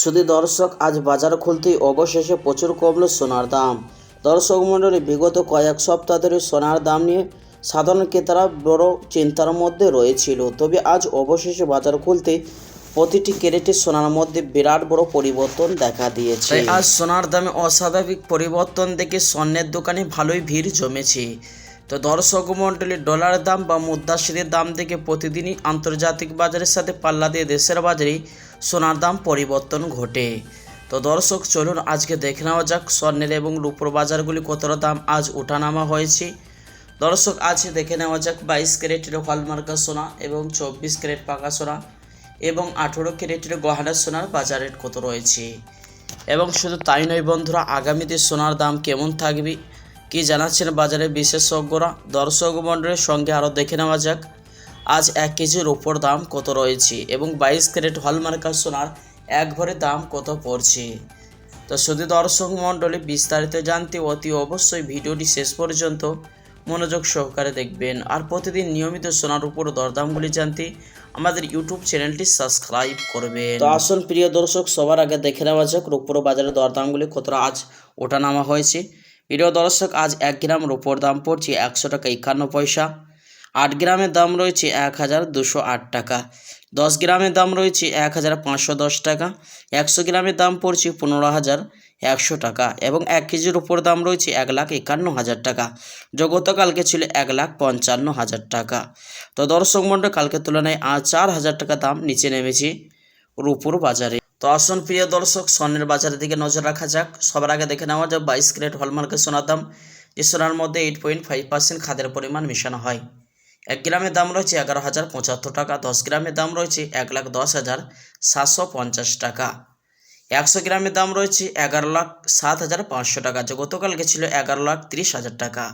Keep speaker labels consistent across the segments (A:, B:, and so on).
A: শুধু দর্শক আজ বাজার খুলতেই অবশেষে প্রচুর কমলো সোনার দাম। দর্শক মণ্ডলী, বিগত কয়েক সপ্তাহ ধরে সোনার দাম নিয়ে সাধারণ ক্রেতারা বড় চিন্তার মধ্যে রয়েছিল। তবে আজ অবশেষে বাজার খুলতে প্রতিটি ক্যারেটের সোনার মধ্যে বিরাট বড় পরিবর্তন দেখা দিয়েছে। আজ সোনার দামে অস্বাভাবিক পরিবর্তন দেখে স্বর্ণের দোকানে ভালোই ভিড় জমেছে। তো দর্শক মণ্ডলী ডলার দাম বা মুদ্রাশ্রীর দাম থেকে প্রতিদিনই আন্তর্জাতিক বাজারের সাথে পাল্লা দিয়ে দেশের বাজারে সোনার দাম পরিবর্তন ঘটে। তো দর্শক, চলুন আজকে দেখে নেওয়া যাক স্বর্ণের এবং রূপোর বাজারগুলি কতটা দাম আজ ওঠানামা হয়েছে। দর্শক, আজ দেখে নেওয়া যাক বাইশ ক্যারেটের হলমার্কা সোনা এবং চব্বিশ ক্যারেট পাকা সোনা এবং আঠেরো ক্যারেটের গহনা সোনার বাজার রেট কত রয়েছে। এবং শুধু তাই নয় বন্ধুরা, আগামীতে সোনার দাম কেমন থাকবে কি জানাচ্ছেন বাজারে বিশেষজ্ঞরা? দর্শক মণ্ডলের সঙ্গে আরও দেখে নেওয়া যাক। আজ এক কেজির উপর দাম কত রয়েছে এবং বাইশ ক্যারেট হলমার্কা সোনার এক ভরে দাম কত পড়ছে? তো শুধু দর্শক মণ্ডলী বিস্তারিত জানতে অতি অবশ্যই ভিডিওটি শেষ পর্যন্ত মনোযোগ সহকারে দেখবেন। আর প্রতিদিন নিয়মিত সোনার উপর দরদামগুলি জানতে আমাদের ইউটিউব চ্যানেলটি সাবস্ক্রাইব করবেন। তো আসুন প্রিয় দর্শক, সবার আগে দেখে নেওয়া যাক রূপোর বাজারের দরদামগুলি কতটা আজ ওঠানামা হয়েছে। প্রিয় দর্শক, আজ এক গ্রাম রূপোর দাম পড়ছে একশো টাকা একান্ন পয়সা। আট গ্রামের দাম রয়েছে এক হাজার দুশো আট টাকা। দশ গ্রামের দাম রয়েছে এক হাজার পাঁচশো দশ টাকা। একশো গ্রামের দাম পড়ছে পনেরো হাজার একশো টাকা এবং এক কেজির উপর দাম রয়েছে এক লাখ একান্ন হাজার টাকা। যা গতকালকে ছিল এক লাখ পঞ্চান্ন হাজার টাকা। তো দর্শক মণ্ডল, কালকের তুলনায় আজ চার হাজার টাকা দাম নিচে নেমেছে রূপুর বাজারে। তো আসুন প্রিয় দর্শক, স্বর্ণের বাজারের দিকে নজর রাখা যাক। সবার আগে দেখে নেওয়া যাক বাইশ ক্যারেট হলমার্কের সোনার দাম। যে সোনার মধ্যে এইট পয়েন্ট ফাইভ পার্সেন্ট খাদের পরিমাণ মেশানো হয়। এক গ্রামের দাম রয়েছে এগারো হাজার পঁচাত্তর টাকা, দশ গ্রামের দাম রয়েছে এক লাখ দশ হাজার সাতশো পঞ্চাশ টাকা। একশো গ্রামের দাম রয়েছে এগারো লাখ সাত হাজার পাঁচশো টাকা, যে গতকালকে ছিল এগারো লাখ তিরিশ হাজার টাকা।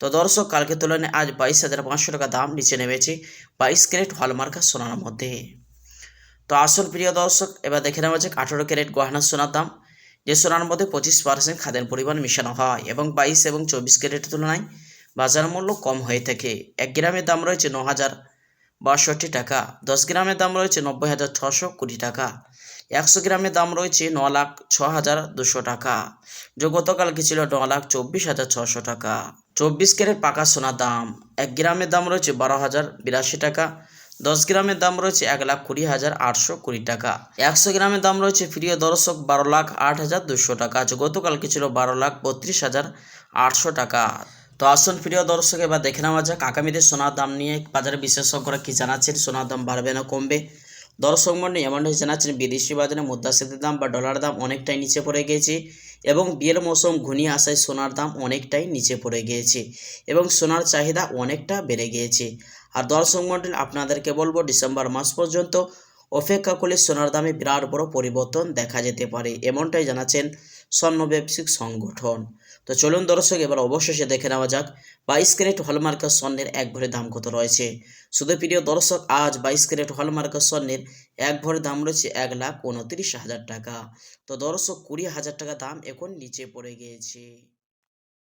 A: তো দর্শক, কালকে তুলনায় আজ বাইশ হাজার পাঁচশো টাকা দাম নিচে নেমেছে বাইশ ক্যারেট হলমার্কা সোনার মধ্যে। তো আসল প্রিয় দর্শক, এবার দেখে নেওয়া যাক আঠেরো ক্যারেট গহনা সোনার দাম। যে সোনার মধ্যে পঁচিশ পার্সেন্ট খাদের পরিমাণ মেশানো হয় এবং বাইশ এবং চব্বিশ ক্যারেটের তুলনায় বাজার মূল্য কম হয়ে থাকে। এক গ্রামের দাম রয়েছে ন হাজার বাষট্টি টাকা, দশ গ্রামের দাম রয়েছে নব্বই হাজার ছশো কুড়ি টাকা, একশো গ্রামের দাম রয়েছে ন লাখ ছ হাজার দুশো টাকা, যে গতকালকে ছিল ন লাখ চব্বিশ হাজার ছশো টাকা। চব্বিশ ক্যারেট পাকা সোনার দাম, এক গ্রামের দাম রয়েছে বারো হাজার বিরাশি টাকা দশ গ্রামের দাম রয়েছে এক লাখ কুড়ি হাজার আটশো কুড়ি টাকা। একশো গ্রামের দাম রয়েছে প্রিয় দর্শক বারো লাখ আট হাজার দুশো টাকা যে গতকালকে ছিল বারো লাখ বত্রিশ হাজার আটশো টাকা। তো আসুন প্রিয় দর্শক, এবার দেখে নেওয়া যাক আগামীতে সোনার দাম নিয়ে বাজারে বিশেষজ্ঞরা কী জানাচ্ছেন, সোনার দাম বাড়বে না কমবে? দর্শক মন্ডলী এমনটাই জানাচ্ছেন, বিদেশি বাজারে মুদ্রা মুদ্রাস্ফীতির দাম বা ডলার দাম অনেকটাই নিচে পড়ে গিয়েছে এবং বিয়ের মৌসুম ঘনিয়ে আসায় সোনার দাম অনেকটাই নিচে পড়ে গিয়েছে এবং সোনার চাহিদা অনেকটা বেড়ে গিয়েছে। আর দর্শক মন্ডলী আপনাদেরকে বলব ডিসেম্বর মাস পর্যন্ত অপেক্ষা করলে সোনার দামে বিরাট বড় পরিবর্তন দেখা যেতে পারে, এমনটাই জানাচ্ছেন স্বর্ণ ব্যবসায়িক সংগঠন। তো চলুন দর্শক, এবার অবশেষে দেখে নেওয়া যাক, বাইশ ক্যারেট হলমার্কের স্বর্ণের এক ভরে দাম কত রয়েছে? শুধু প্রিয় দর্শক, আজ বাইশ ক্যারেট হলমার্কের স্বর্ণের এক ভরে দাম রয়েছে এক লাখ উনত্রিশ হাজার টাকা। তো দর্শক, কুড়ি হাজার টাকা দাম এখন নিচে পড়ে গিয়েছে।